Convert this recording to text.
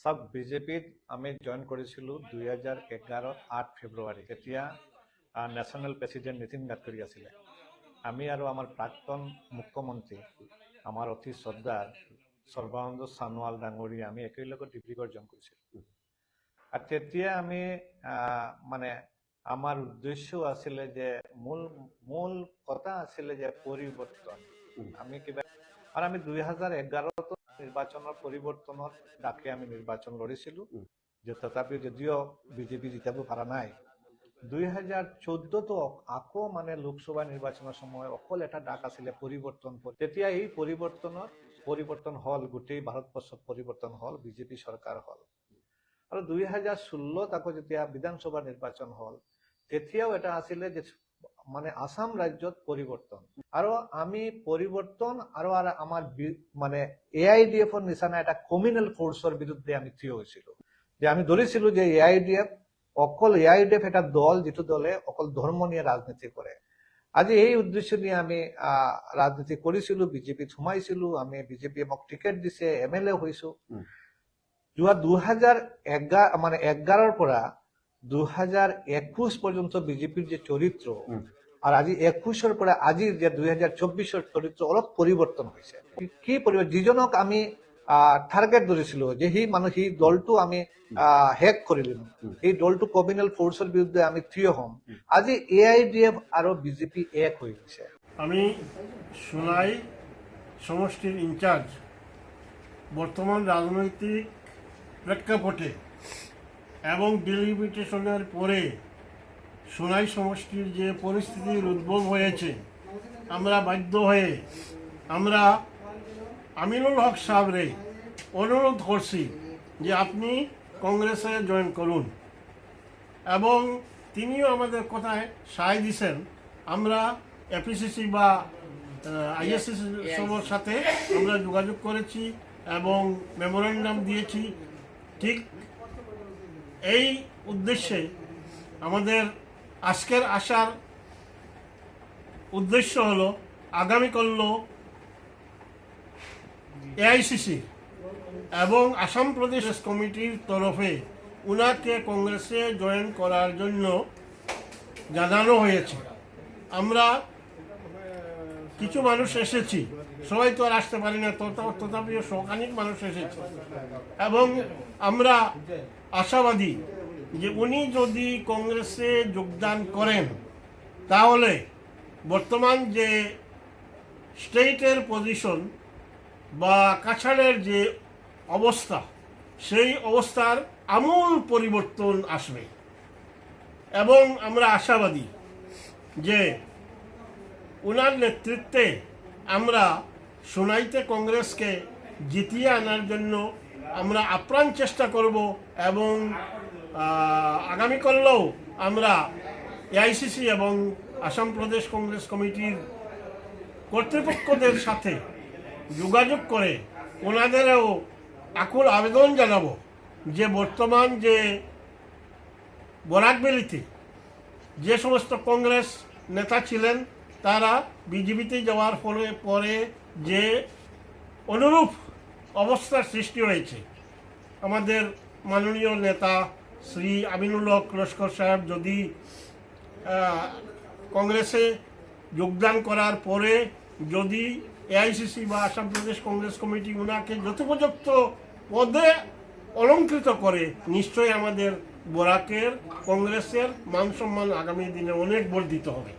চাওক বিজেপিত আমি জইন কৰিছিলোঁ দুই হাজাৰ এঘাৰত আঠ ফেব্ৰুৱাৰী তেতিয়া নেশ্যনেল প্ৰেচিডেণ্ট নীতিন গাডকাৰী আছিলে। আমি আৰু আমাৰ প্ৰাক্তন মুখ্যমন্ত্ৰী, আমাৰ অতি শ্ৰদ্ধাৰ সৰ্বানন্দ সোণোৱাল ডাঙৰীয়া, আমি একেলগে ডিব্ৰুগড় জইন কৰিছিলোঁ। আৰু তেতিয়া আমি মানে আমাৰ উদ্দেশ্য আছিলে যে মূল মূল কথা আছিলে যে পৰিৱৰ্তন। আমি কিবা, আৰু আমি দুই হাজাৰ এঘাৰতো নিৰ্বাচনৰ পৰিৱৰ্তনৰ ডাকে আমি নিৰ্বাচন লৰিছিলোঁ যে তথাপিও যদিও বিজেপি জিতাব পৰা নাই। দুই হাজাৰ চৈধ্যতো আকৌ মানে লোকসভা নিৰ্বাচনৰ সময়ত অকল এটা ডাক আছিলে পৰিৱৰ্তন তেতিয়া এই পৰিৱৰ্তনৰ পৰিৱৰ্তন হ'ল গোটেই ভাৰতবৰ্ষত পৰিৱৰ্তন হ'ল বিজেপি চৰকাৰ হ'ল। আৰু দুই হাজাৰ ষোল্লত আকৌ যেতিয়া বিধানসভা নিৰ্বাচন হ'ল তেতিয়াও এটা আছিলে যে মানে আসাম ৰাজ্যত পৰিৱৰ্তন আৰু আমি পৰিৱৰ্তন আৰু আমাৰ মানে এ আই ডি এফৰ নিচিনা এটা কমিউনেল ফৰ্চৰ বিৰুদ্ধে আমি থিয় হৈছিলো। যে আমি ধৰিছিলো যে এ আই ডি এফ অকল এ আই ডি এফ এটা দল যিটো দলে অকল ধৰ্ম নিয়ে ৰাজনীতি কৰে। আজি এই উদ্দেশ্য নিয়ে আমি আহ, ৰাজনীতি কৰিছিলো বিজেপিত সোমাইছিলো আমি বিজেপিয়ে মোক টিকেট দিছে এম এল এ হৈছো। যোৱা দুহাজাৰ এঘাৰ মানে এঘাৰৰ পৰা দুহাজাৰ একৈশ পৰ্যন্ত বিজেপিৰ যে চৰিত্ৰ উম। আৰু আজি একৈশৰ পৰা আজিৰ যে দুই হাজাৰ চৌবিশৰ চৰিত্ৰ অলপ পৰিৱৰ্তন হৈছে কি পৰিৱৰ্তন যিজনক আমি টাৰ্গেট ধৰিছিলো যে সি মানুহ সি দলটো আমি শেষ কৰিলো। উম। সেই দলটো কমিউনেল ফৰ্চৰ বিৰুদ্ধে আমি থিয় হ'ম। আজি এ আই ডি এফ আৰু বিজেপি এক হৈ গৈছে। আমি সোনাই সমষ্টির ইনচার্জ বর্তমান রাজনৈতিক প্রেক্ষাপটে এবং ডিলিমিটেশনের পরে সোনাই সমষ্টির যে পরিস্থিতির উদ্ভব হয়েছে, আমরা বাধ্য হয়ে আমরা আমিনুল হক সাহেবরে অনুরোধ করছি যে আপনি কংগ্রেসে জয়েন করুন। এবং তিনিও আমাদের কথায় সায় দিছেন, আমরা এপিসিসি বা আইএসসি সবার সাথে আমরা যোগাযোগ করেছি এবং মেমোরেন্ডাম দিয়েছি। ঠিক এই উদ্দেশ্যে আমাদের আজকের আসার উদ্দেশ্য হলো আগামীকাল এআইসিসি এবং আসাম প্রদেশ কমিটির তরফে উনাকে কংগ্রেসে জয়েন করার জন্য জানানো হয়েছে। আমরা কিছু মানুষ এসেছি। সবাই তো আর আসতে পারি না। তথা- তথাপিও শখানিক মানুষ এসেছে। এবং আমরা আশাবাদী যে উনি যদি কংগ্রেসে যোগদান করেন, তাহলে বর্তমান যে স্টেটের পজিশন বা কাছাড়ের যে অবস্থা, সেই অবস্থার আমূল পরিবর্তন আসবে। এবং আমরা আশাবাদী যে ওনার নেতৃত্বে আমরা সোনাইতে কংগ্রেসকে জিতিয়ে আনার জন্য আমরা আপ্রাণ চেষ্টা করব এবং আগামীকালেও আমরা এআইসিসি এবং আসাম প্রদেশ কংগ্রেস কমিটির কর্তৃপক্ষদের সাথে যোগাযোগ করে ওনাদেরও আকুল আবেদন জানাব যে বর্তমান যে বরাকবেলিতে যে সমস্ত কংগ্রেস নেতা ছিলেন তারা বিজেপিতে যাওয়ার ফলে পরে যে অনুরূপ অবস্থার সৃষ্টি হয়েছে, আমাদের মাননীয় নেতা শ্রী আমিনুল হক লস্কর সাহেব যদি কংগ্রেসে যোগদান করার পরে যদি এআইসিসি বা আসাম প্রদেশ কংগ্রেস কমিটি ওনাকে যথোপযুক্ত পদে অলঙ্কৃত করে, নিশ্চয়ই আমাদের বরাকের কংগ্রেসের মান সম্মান আগামী দিনে অনেক বর্ধিত হবে।